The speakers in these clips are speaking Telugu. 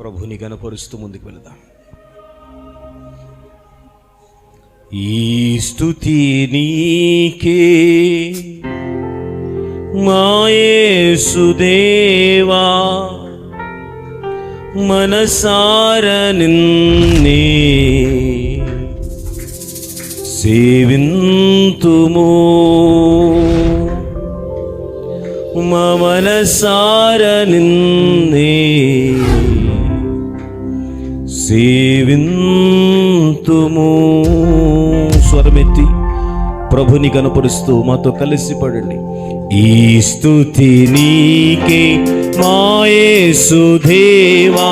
ప్రభుని గనపరుస్తూ ముందుకు వెళదాం. ఈ స్థుతి నీకే మాయేసుదేవా మనసార నిన్నే సేవింతుము. మా మనసార నిన్నే సేవింతుము స్వరమెత్తి ప్రభుని కనపరుస్తూ మాతో కలిసి పడండి. ఈ స్థుతి నీకే మాయే సుధేవా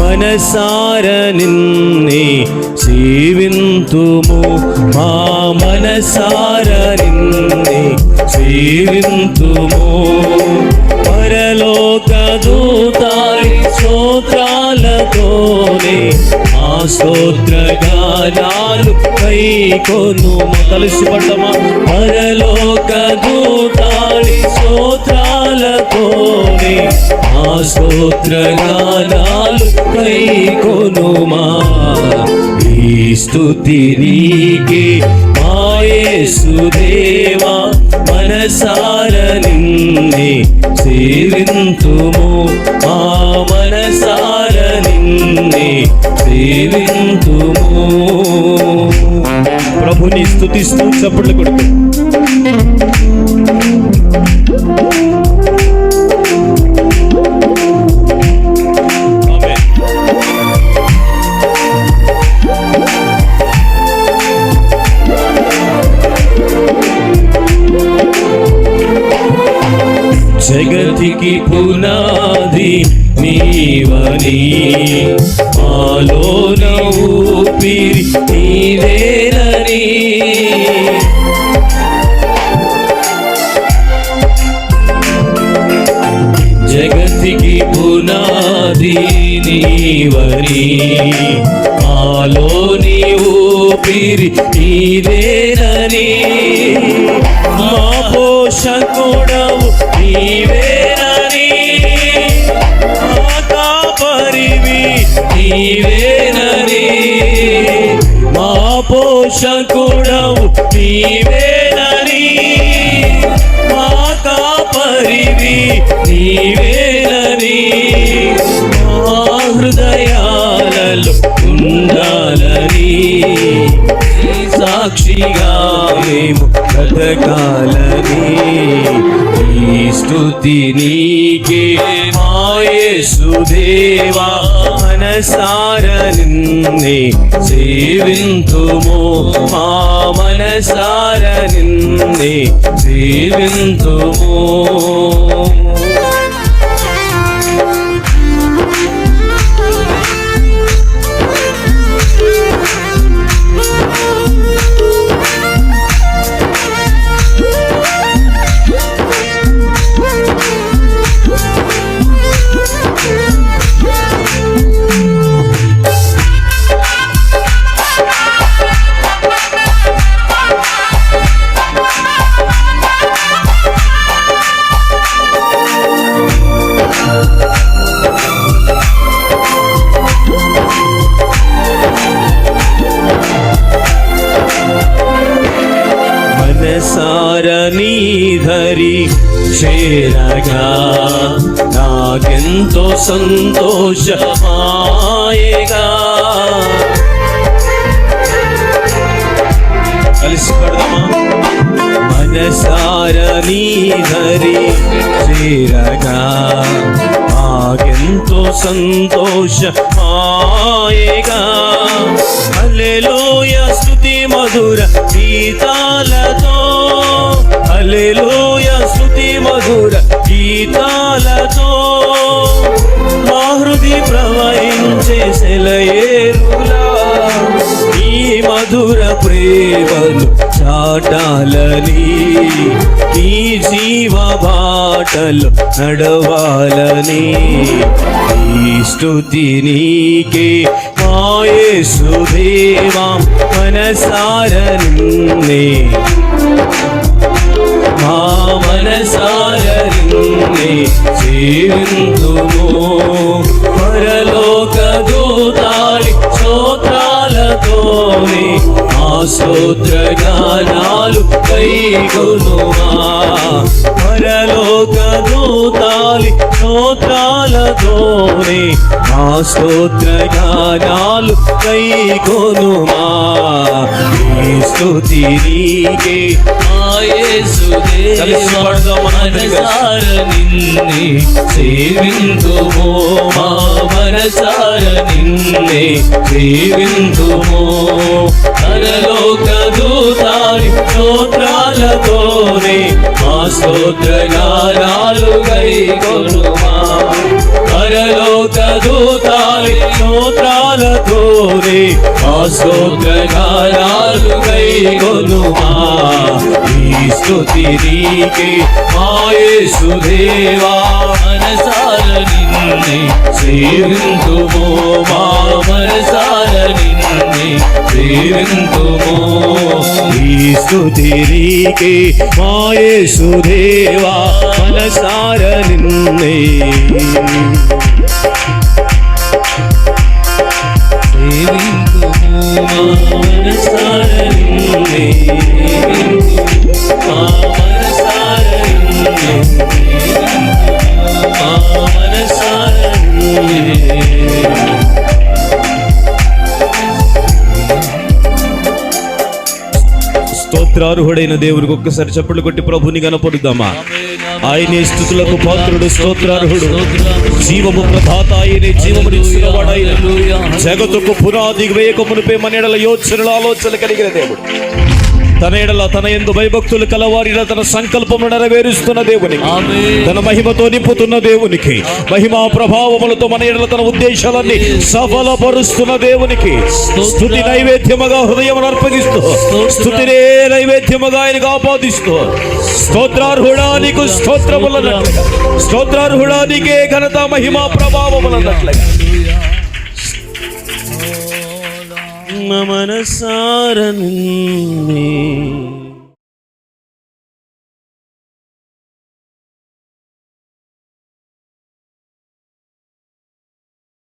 మనసార నిన్నే సేవింతుము మా మనసార నిన్నే సేవింతుము స్తోత్రాలతోనే ఆ స్తోత్ర కైకొను. కలిసి పడ్డమా? పరలోక దూతాళి స్తోత్రాలతోనే ఆ స్తోత్ర గానాలు కైకొనుమా ఈ స్తుతి నీకే మాయేసుదేవా మనసార నిన్నే సేవింతుము మా మనసార నిన్నే సేవింతుము ప్రభుని స్థుతిస్తూ చప్పట్లు కొడుకు. జగతికి పునాది నీవని. మాలోన ఊపిరి నీవేనని. జగతికి పునాది నీవని. మాలోని ఊపిరి నీవేనని. మా పోషకుడవు నీవే నీవేనని మా పోషకుడవు నీవేనని మా కాపరివి నీవేనని మా హృదయాలలో ఉండాలని సాక్షిగా మేము బ్రతకాలని ఈ స్తుతి నీకే మాయేసుదేవా మనసార నిన్నే సేవింతుము మా మనసార నిన్నే సేవింతుము మనసార నీధరి చేరగా నాకెంతో సంతోషమాయగా. కలిసి పడదామా మనసార నీధరి చేరగా నాకెంతో సంతోషమాయగా. హల్లెలూయ స్తుతి మధుర గీతాల హల్లెలూయ స్తుతి మధుర గీతాలతో మా హృది ప్రవహించే సెలయేరులా ఈ మధుర ప్రేమను చాటాలని ఈ జీవ బాటలు నడవాలని ఈ స్తుతి నీకే మాయేసుదేవా మనసార నిన్నే. మా మనసారని పరలోక దూతాలి స్తోత్రాలతోని ఆ స్తోత్ర గానాలు కైగొనుమా పరలోక దూతాలి స్తోత్రాలతోని ఆ స్తోత్ర గానాలు కైగొనుమా ఈ స్తుతి నీకే కలిసి పాడదాం మనందరం కలిసి. మనసార నిన్నే సేవింతుమో మా మనసార నిన్నే సేవింతుమో పరలోక దూతారి స్తోత్రాలతోనే మా స్తోత్రగారాలు గై కొనుమా పరలోక దూతాలి స్తోత్రాలతోనే మా స్తోత్రగారాలు గై కొనుమా ఈ స్తుతి నీకే మాయేసుదేవా మనసార నిన్నే సేవింతుమో మా సేవింతుమో ఈ స్తుతి నీకే మనసార నిన్నే. స్తోత్రార్హుడైన దేవునికి ఒక్కసారి చప్పట్లు కొట్టి ప్రభుని కనపడుదామా ఆయనే స్థుతులకు పాత్రుడు స్తోత్రార్హుడు. జీవము ప్రధాత ఆయనే జీవమునిచ్చినవాడు ఆయన. జగతుకు పునాది వేయకమునిపై మన యోచనలు ఆలోచనలు కలిగిన దేవుడు. తన ఎడల తన ఎందు భయభక్తులు కలవారిన తన సంకల్పమును నెరవేరుస్తున్న దేవునికి. తన మహిమతో నింపుతున్న దేవునికి మహిమా ప్రభావములతో మన ఎడల తన ఉద్దేశాలన్నీ సఫలపరుస్తున్న దేవునికి స్థుతి నైవేద్యముగా హృదయం అర్పగిస్తూ స్థుతినే నైవేద్యముగా ఆయనకు ఆపాదిస్తూ స్తోత్రార్హుడా నీకు స్తోత్రములన్నట్లుగా స్తోత్రార్హుడా నీకే ఘనత మహిమా ప్రభావములన్నట్లుగా